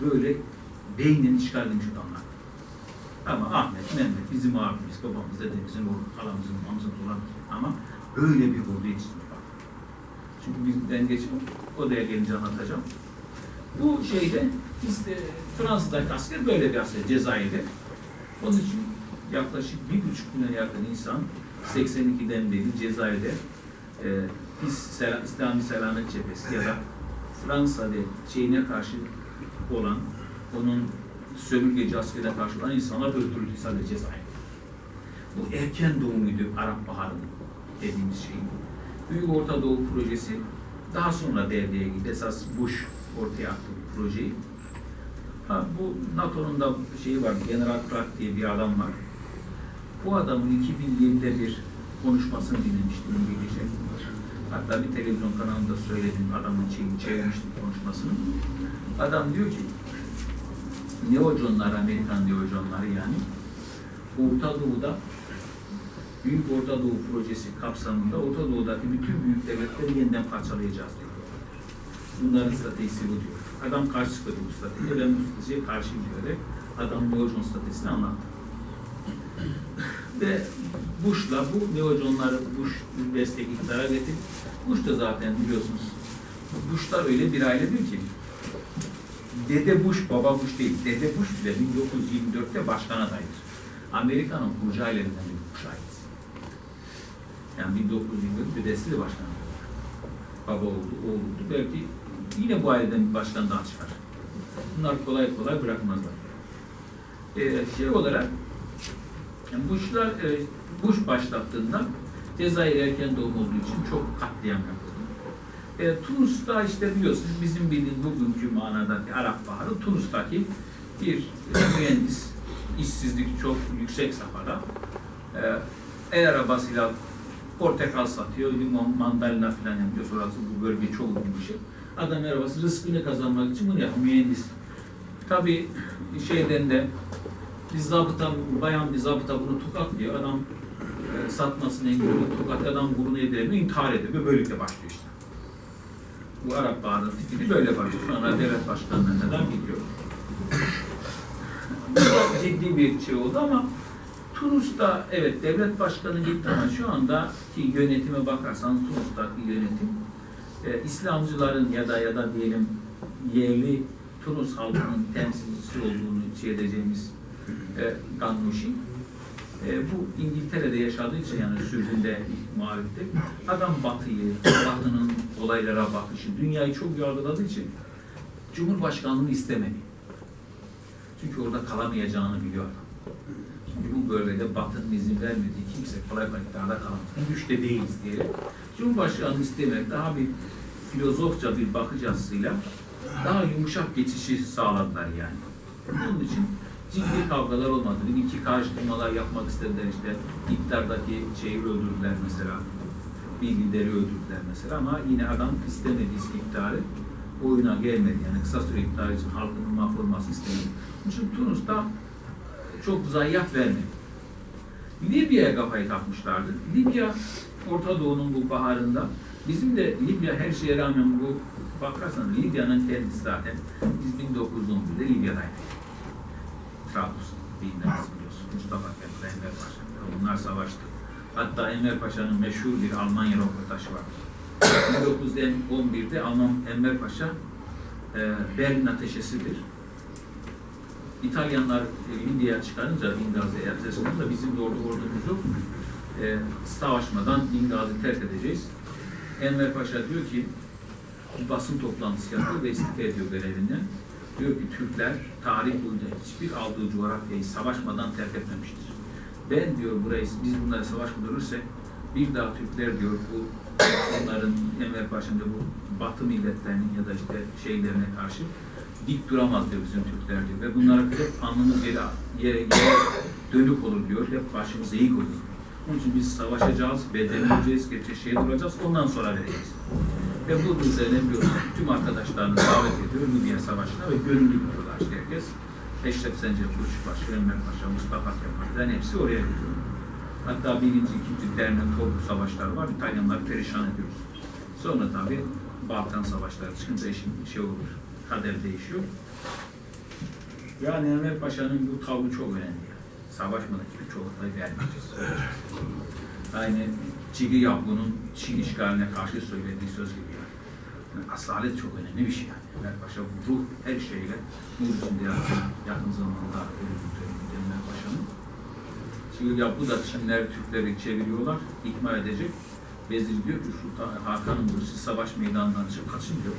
böyle beynini çıkarmış adamlar. Ama Ahmet, Mehmet bizim abimiz, babamız, dedemizin oğlu, halamızın, mamızın olan ama böyle bir ordu yetiştirmiş bak. Çünkü biz, ben geç odaya gelince anlatacağım. Bu şeyde biz de Fransa'daki asker böyle bir asker Cezayir'de. Onun için yaklaşık bir buçuk milyona yakın insan 82'den beri Cezayir'de e, İslami Selamet Cephesi ya da Fransa ve şeyine karşı olan onun sömürgeci askerine karşı olan insanlar öldürüldü sadece Cezayir'de. Bu erken doğumuydu Arap Baharı dediğimiz şeyin. Büyük Orta Doğu projesi daha sonra devreye girdi. Esas Bush ortaya attı bu projeyi. Ha, bu NATO'nun da şeyi var, General Clark diye bir adam var. Bu adamın 2007'de bir konuşmasını dinlemiştim bir gece. Hatta bir televizyon kanalında söyledim, adamın şeyini çevirmiştim konuşmasını. Adam diyor ki, neoconlar, Amerikan neoconları yani, Orta Doğu'da Büyük Orta Doğu Projesi kapsamında Orta Doğu'daki bütün büyük devletleri yeniden parçalayacağız diyor. Bunların stratejisi bu diyor. Adam karşı çıkıyor bu stratejiye. Ben bu stratejiye karşıyım diyerek adam Neojon stratejisini anlattı. Ve Bush'la bu Neoconları Bush destek iktidara getirdi. Bush da zaten biliyorsunuz Bush'lar öyle bir ailedir ki Dede Bush, baba Bush değil. Dede Bush bile 1924'te başkan adaydır. Amerika'nın kurucu ailelerinden bir ailesi. Yani 1924 dedesi de başkan adayı. Baba oldu, oldu. Belki yine bu aileden bir başkan daha çıkar. Bunlar kolay kolay bırakmazlar. Ee, şey olarak yani Bush'lar, e, Bush başlattığında Cezayir erken doğum olduğu için çok katliam yapıldı. E, Tunus'ta işte biliyorsunuz bizim bildiğimiz bugünkü manadaki Arap Baharı Tunus'taki bir e, mühendis işsizlik çok yüksek safhada e, el arabasıyla portakal satıyor, limon, mandalina falan yapıyor. Sonrası bu bölge çok uygun bir şey. Adam arabası rızkını kazanmak için bunu yapıyor. Mühendis. Tabii şeyden de bir zabıta, bayan bir zabıta bunu tokatlıyor. Adam e, satmasını engelliyor. Tokat adam burnu yediremiyor, intihar ediyor. Böylelikle başlıyor işte. Bu Arap Baharı'nın fikri böyle başlıyor. Sonra devlet başkanlarına kadar gidiyor. Bu da ciddi bir şey oldu ama Tunus'ta evet devlet başkanı gitti ama şu andaki yönetime bakarsanız Tunus'taki yönetim e, İslamcıların ya da ya da diyelim yerli Tunus halkının temsilcisi olduğunu şey edeceğimiz e, Gannouchi e, bu İngiltere'de yaşadığı için yani sürgünde muhalifte adam Batı'yı, Batı'nın olaylara bakışı, dünyayı çok yargıladığı için Cumhurbaşkanlığını istemedi. Çünkü orada kalamayacağını biliyor. Çünkü bu bölgede Batı'nın izin vermediği kimse kolay kolay iktidarda kalamaz. Güçte değiliz diyerek. Cumhurbaşkanlığı istemek daha bir filozofça bir bakış açısıyla daha yumuşak geçişi sağladılar yani. Bunun için ciddi kavgalar olmadı. İki karıştırmalar yapmak istediler işte. İktidardaki şeyi öldürdüler mesela. Bir lideri öldürdüler mesela ama yine adam istemedi iktidarı. Oyuna gelmedi yani kısa süre iktidar için halkın mahvolması istemedi. İçin Tunus'ta çok zayiat vermedi. Libya'ya kafayı takmışlardı. Libya, Orta Doğu'nun bu baharında bizim de Libya her şeye rağmen bu bakarsanız Libya'nın kendisi zaten biz 1911'de Libya'daydık. Trablus dinleriniz biliyorsunuz. Mustafa Kemal Enver Paşa. Bunlar savaştı. Hatta Enver Paşa'nın meşhur bir Almanya röportajı var. 1911'de Alman Enver Paşa e, Berlin ateşesidir. İtalyanlar e, Libya'ya çıkarınca Benghazi'ye yaklaşınca bizim de orada ordumuzu e, savaşmadan Benghazi terk edeceğiz. Enver Paşa diyor ki basın toplantısı yapıyor ve istifa ediyor görevinden. Diyor ki Türkler tarih boyunca hiçbir aldığı coğrafyayı savaşmadan terk etmemiştir. Ben diyor burayı, biz bunları savaşmadan ölürsek bir daha Türkler diyor bu onların Enver Paşa'nın bu Batı milletlerinin ya da işte şeylerine karşı dik duramaz diyor bizim Türkler diyor. Ve bunlara hep alnımız yere, yere, yere dönük olur diyor. Hep başımız eğik olur. Onun için biz savaşacağız, bedenleyeceğiz, geçecek şeye duracağız, ondan sonra vereceğiz. Ve bu üzerine biliyorsunuz tüm arkadaşlarını davet ediyor Libya Savaşı'na ve gönüllü gidiyorlar işte herkes. Eşref Sencer Kuşbaşı, Enver Paşa, Mustafa Kemal'den hepsi oraya gidiyor. Hatta birinci, ikinci dernek toplu savaşlar var. İtalyanları perişan ediyoruz. Sonra tabii Balkan savaşları çıkınca işin şey olur, kader değişiyor. Yani Enver Paşa'nın bu tavrı çok önemli. Savaşmadık hiçbir çolukları vermeyeceğiz. Aynı Çigi Yavru'nun Çin işgaline karşı söylediği söz gibi yani. yani asalet çok önemli bir şey yani. Enver Paşa bu ruh her şeyle nur içinde yakın, zamanda Enver Paşa'nın. Çigi Yavru da Çinler Türkleri çeviriyorlar, ikmal edecek. Vezir diyor ki Sultan Hakan'ın diyor, savaş meydanından çıkıp kaçın diyor.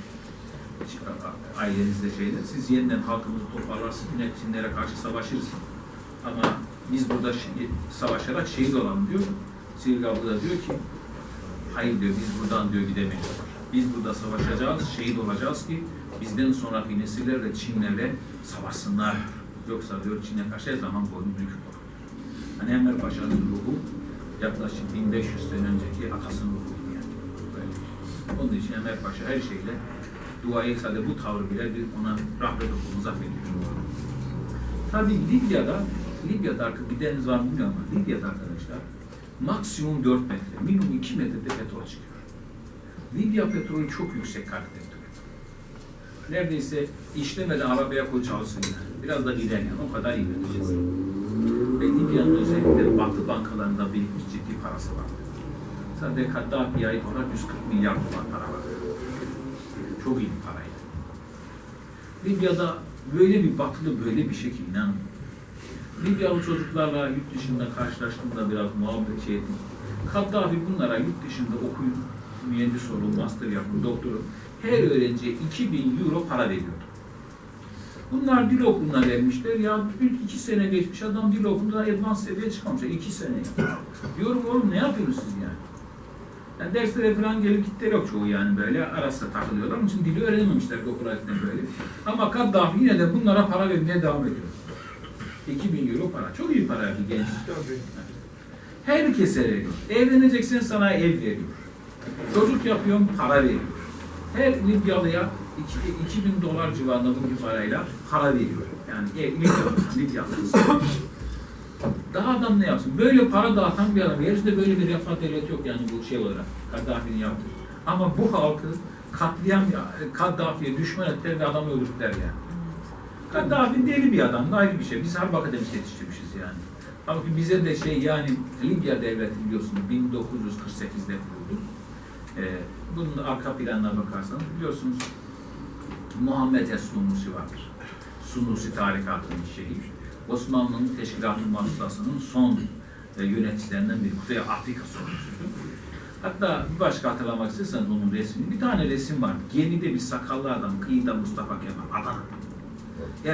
Ailenizde şeyde, siz yeniden halkımızı toparlarsınız, yine Çinlere karşı savaşırız. Ama biz burada şi- savaşarak şehit olalım diyor. Sivil Abla diyor ki, hayır diyor, biz buradan diyor gidemeyiz. Biz burada savaşacağız, şehit olacağız ki bizden sonraki nesiller de Çinlerle savaşsınlar. Yoksa diyor Çin'e karşı her zaman boyun bükük olur. Hani Enver Paşa'nın ruhu yaklaşık 1500 sene önceki atasının ruhu yani. Böyle. Onun için Enver Paşa her şeyle duayı sadece bu tavrı bile bir ona rahmet okulumuza veriyor. Tabii Libya'da, Libya'da artık bir deniz var mı bilmiyorum ama Libya'da arkadaşlar maksimum 4 metre, minimum 2 metrede petrol çıkıyor. Libya petrolü çok yüksek kaliteli. Neredeyse işlemeden arabaya koy çalışsın. Biraz da gider yani. O kadar iyi vereceğiz. Ve Libya'nın özellikle batı bankalarında birikmiş ciddi parası var. Sadece Kaddafi'ye ait olarak 140 milyar dolar para var. Çok iyi bir paraydı. Libya'da böyle bir batılı böyle bir şekilde inanın. Libyalı çocuklarla yurt dışında karşılaştığımda biraz muhabbet şey ettim. Kaddafi bunlara yurt dışında okuyun, mühendis olun, master yapın, doktoru. Her öğrenciye 2000 euro para veriyordu. Bunlar dil okuluna vermişler. Ya ilk iki sene geçmiş adam dil okulunda advance seviyeye çıkmamış. İki sene. Diyorum oğlum ne yapıyorsunuz siz yani? Yani derslere falan gelip gittiler yok çoğu yani böyle arasında takılıyorlar. Onun için dili öğrenememişler hayatında böyle. Ama Kaddafi yine de bunlara para vermeye devam ediyor. 2000 euro para. Çok iyi para bir genç. Herkese veriyor. Evleneceksen sana ev veriyor. Çocuk yapıyorum para veriyor. Her Libyalıya iki- 2000 dolar civarında bu bir parayla para veriyor. Yani Libyalı, Libyalı. Daha adam ne yapsın? Böyle para dağıtan bir adam. Yeryüzünde böyle bir refah devleti yok yani bu şey olarak. Kaddafi'nin yaptığı. Ama bu halkı katliam, Kaddafi'ye düşman ettiler ve adamı öldürdüler yani. Kaddafi deli bir adam, ayrı bir şey. Biz harp akademisi yetiştirmişiz yani. Halbuki bize de şey yani Libya devleti biliyorsunuz 1948'de kuruldu. Ee, bunun arka planına bakarsanız biliyorsunuz Muhammed Es-Sunusi vardır. Sunusi tarikatının şeyi. Osmanlı'nın teşkilat-ı mahsusasının son e, yöneticilerinden biri. Kuzey Afrika sorumlusuydu. Hatta bir başka hatırlamak isterseniz onun resmini. Bir tane resim var. Gemide bir sakallı adam kıyıda Mustafa Kemal Adana.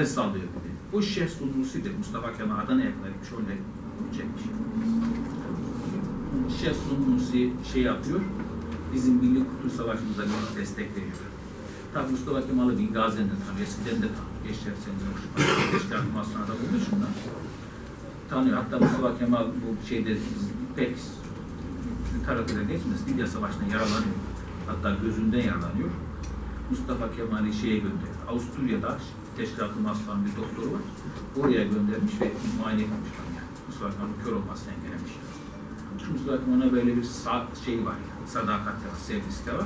Sallıyor bir de. Bu Şeyh Sunusi'dir. Mustafa Kemal Adana'ya kadar gitmiş. Orada çekmiş. Şeyh Sunusi şey yapıyor. Bizim Milli Kurtuluş Savaşımıza bir destek veriyor. Tabi Mustafa Kemal'ı bin Gazi'nden tabi eskiden de tanıyor. Geçer senin Geçer Masona'da bulmuş bunlar. Tanıyor. Hatta Mustafa Kemal bu şeyde pek tarafıyla geçmez. Libya Savaşı'nda yaralanıyor. Hatta gözünden yaralanıyor. Mustafa Kemal'i şeye gönderiyor. Avusturya'da Teşkilat-ı Maslan bir doktor var. Oraya göndermiş ve muayene etmiş. Yani. Mustafa Kemal'in kör olmasını engellemiş. Çünkü Mustafa Kemal'e böyle bir sa- şey var. Yani, sadakat var, sevgisi de var.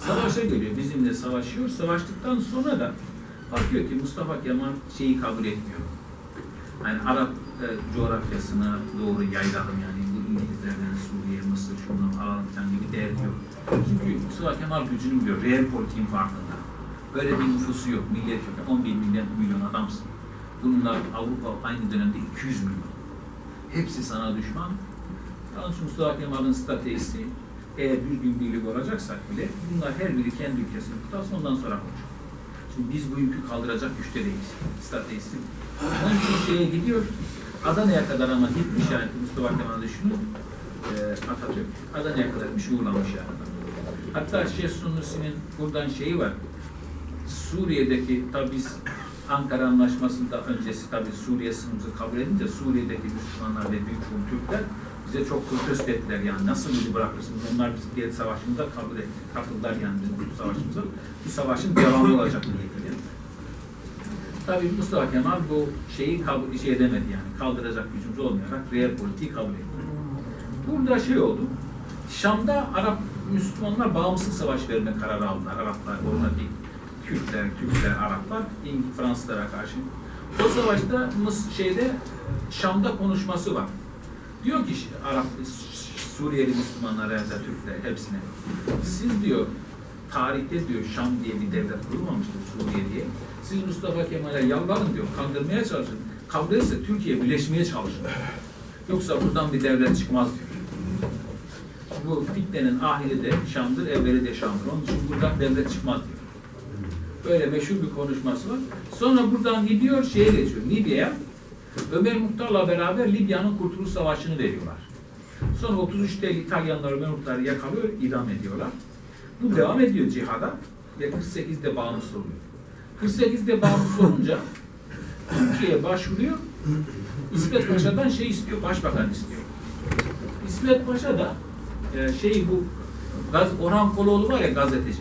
Savaşa geliyor. Bizimle savaşıyor. Savaştıktan sonra da bakıyor ki Mustafa Kemal şeyi kabul etmiyor. Yani Arap e, coğrafyasına doğru yaylalım yani bu İngilizlerden Suriye, Mısır şundan alalım falan gibi derdi yok. Çünkü Mustafa Kemal gücünü biliyor. Real politiğin farkında. Böyle bir nüfusu yok. Millet yok. 11 milyon, milyon adamsın. Bunlar Avrupa aynı dönemde 200 milyon. Hepsi sana düşman. İçin Mustafa Kemal'in stratejisi eğer bir gün birlik olacaksak bile bunlar her biri kendi ülkesini tutarsın ondan sonra konuşalım. Şimdi biz bu yükü kaldıracak güçte değiliz. Stratejisi. Onun için şeye gidiyor. Adana'ya kadar ama gitmiş yani Mustafa Kemal düşünün. E, Atatürk. Adana'ya kadar bir uğurlamış yani. Hatta Şeyh Sunusi'nin buradan şeyi var. Suriye'deki tabi biz Ankara Anlaşması'nda öncesi tabi Suriye sınırımızı kabul edince Suriye'deki Müslümanlar ve büyük çoğun Türkler bize çok protesto ettiler yani nasıl bizi bırakırsınız onlar bizi diğer savaşımıza kabul etti. Katıldılar yani bizim bu savaşımıza. Bir savaşın devamı olacak diye. Yani. Tabii Mustafa Kemal bu şeyi kabul şey edemedi yani kaldıracak gücümüz olmayarak real politiği kabul etti. Burada şey oldu. Şam'da Arap Müslümanlar bağımsız savaş verme kararı aldılar. Araplar, oradaki Kürtler, Türkler, Araplar Fransızlara karşı. O savaşta Mıs şeyde Şam'da konuşması var. Diyor ki Arap Suriyeli Müslümanlara ya da Türkler hepsine. Siz diyor tarihte diyor Şam diye bir devlet kurulmamıştır Suriye diye. Siz Mustafa Kemal'e yalvarın diyor, kandırmaya çalışın. Kandırırsa Türkiye birleşmeye çalışın. Yoksa buradan bir devlet çıkmaz diyor. Bu fitnenin ahiri de Şam'dır, evveli de Şam'dır. Onun için buradan devlet çıkmaz diyor. Böyle meşhur bir konuşması var. Sonra buradan gidiyor şeye geçiyor, Libya'ya. Ömer Muhtar'la beraber Libya'nın Kurtuluş Savaşı'nı veriyorlar. Sonra 33'te İtalyanlar Ömer Muhtar'ı yakalıyor, idam ediyorlar. Bu devam ediyor cihada ve 48'de bağımsız oluyor. 48'de bağımsız olunca Türkiye'ye başvuruyor. İsmet Paşa'dan şey istiyor, başbakan istiyor. İsmet Paşa da e, şey bu gaz, Orhan Koloğlu var ya gazeteci.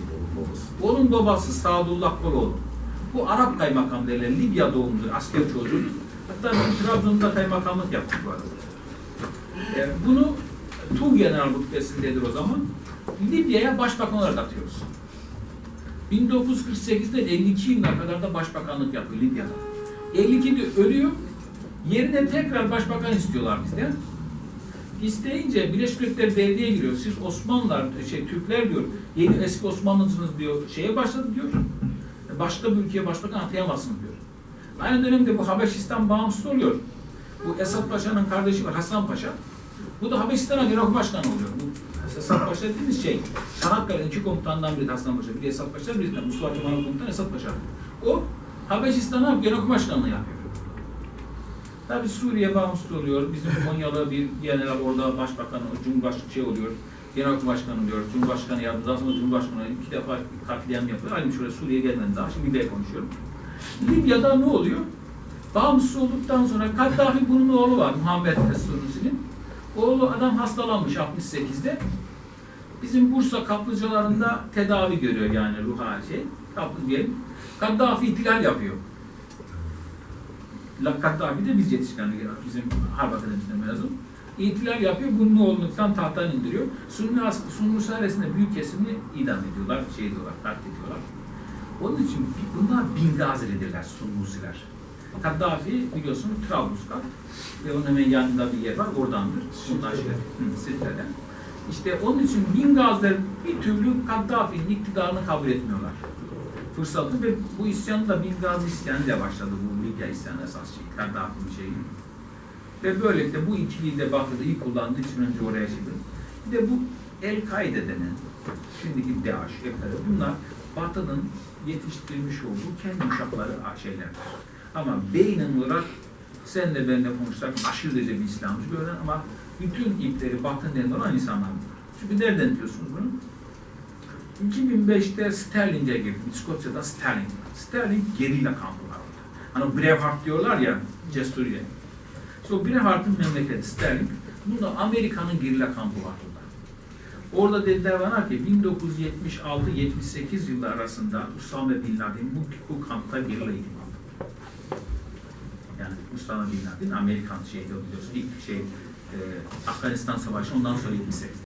Onun babası Sadullah Koloğlu. Bu Arap kaymakam derler. Libya doğumludur, asker çocuğu. Hatta Trabzon'da kaymakamlık yaptık bu arada. E, bunu Tu General rütbesindedir o zaman. Libya'ya başbakan olarak atıyoruz. 1948'de 52 yılına kadar da başbakanlık yapıyor Libya'da. 52'de ölüyor. Yerine tekrar başbakan istiyorlar bizden. İsteyince Birleşik Milletler devreye giriyor. Siz Osmanlılar, şey Türkler diyor, yeni eski Osmanlısınız diyor, şeye başladı diyor. Başka bir ülkeye başbakan atayamazsınız diyor. Aynı dönemde bu Habeşistan bağımsız oluyor. Bu Esad Paşa'nın kardeşi var Hasan Paşa. Bu da Habeşistan'a genel başkanı oluyor. Bu Esad Paşa dediğimiz şey, Çanakkale'nin iki komutanından biri Hasan Paşa, biri Esad Paşa, biri de Mustafa Kemal'in komutanı Esad Paşa. O Habeşistan'a genel başkanlığı yapıyor. Tabi Suriye bağımsız oluyor. Bizim Konyalı bir general orada başbakan, cumhurbaşkanı şey oluyor. Genel başkanı oluyor. Cumhurbaşkanı. Daha sonra Cumhurbaşkanı iki defa katliam yapıyor. Aynı şöyle Suriye gelmeden daha. Şimdi Libya'ya konuşuyorum. Libya'da ne oluyor? Bağımsız olduktan sonra Kaddafi bunun oğlu var. Muhammed Sunusi'nin. Oğlu adam hastalanmış 68'de. Bizim Bursa kaplıcalarında tedavi görüyor yani ruha şey. Kaplı diyelim. Kaddafi ihtilal yapıyor. Kaddafi de biz yetişken bizim Harp Akademisi'nden mezun. İhtilal yapıyor, bunun oğlunu tam tahttan indiriyor. Sunni, Sunni Saresi'nde büyük kesimini idam ediyorlar, şey diyorlar, katlediyorlar. Onun için bunlar Bingazi'lidirler Sunnusiler. Kaddafi biliyorsunuz Trablusgarp ve onun hemen yanında bir yer var, oradandır. Bunlar şey, Sirte'den. İşte onun için Bingaziler bir türlü Kaddafi'nin iktidarını kabul etmiyorlar. Fırsatı ve bu isyan da Bingazi isyanı ile başladı bu Libya isyanı esas şey, Kaddafi'nin şeyi. Ve böylelikle bu ikiliyi de Batı'da iyi kullandığı için önce oraya çıktı. Bir de bu El-Kaide denen, şimdiki DAEŞ, El-Kaide, bunlar Batı'nın yetiştirmiş olduğu kendi uşakları şeylerdir. Ama beynin olarak senle benle konuşsak aşırı derece bir İslamcı gören ama bütün ipleri Batı'nın elinde olan insanlar bunlar. Çünkü nereden diyorsunuz bunu? 2005'te Sterling'e girdim. İskoçya'da Sterling. Sterling gerilla kampı var orada. Hani Braveheart diyorlar ya Cesuriye. İşte o Braveheart'ın memleketi Sterling. Bunda Amerika'nın gerilla kampı var orada. Orada dediler bana ki 1976-78 yılları arasında Usame Bin Laden bu, bu kampta gerilla eğitim aldı. Yani Usame Bin Laden Amerikan şeyde biliyorsun ilk şey e, Afganistan Savaşı ondan sonra 78.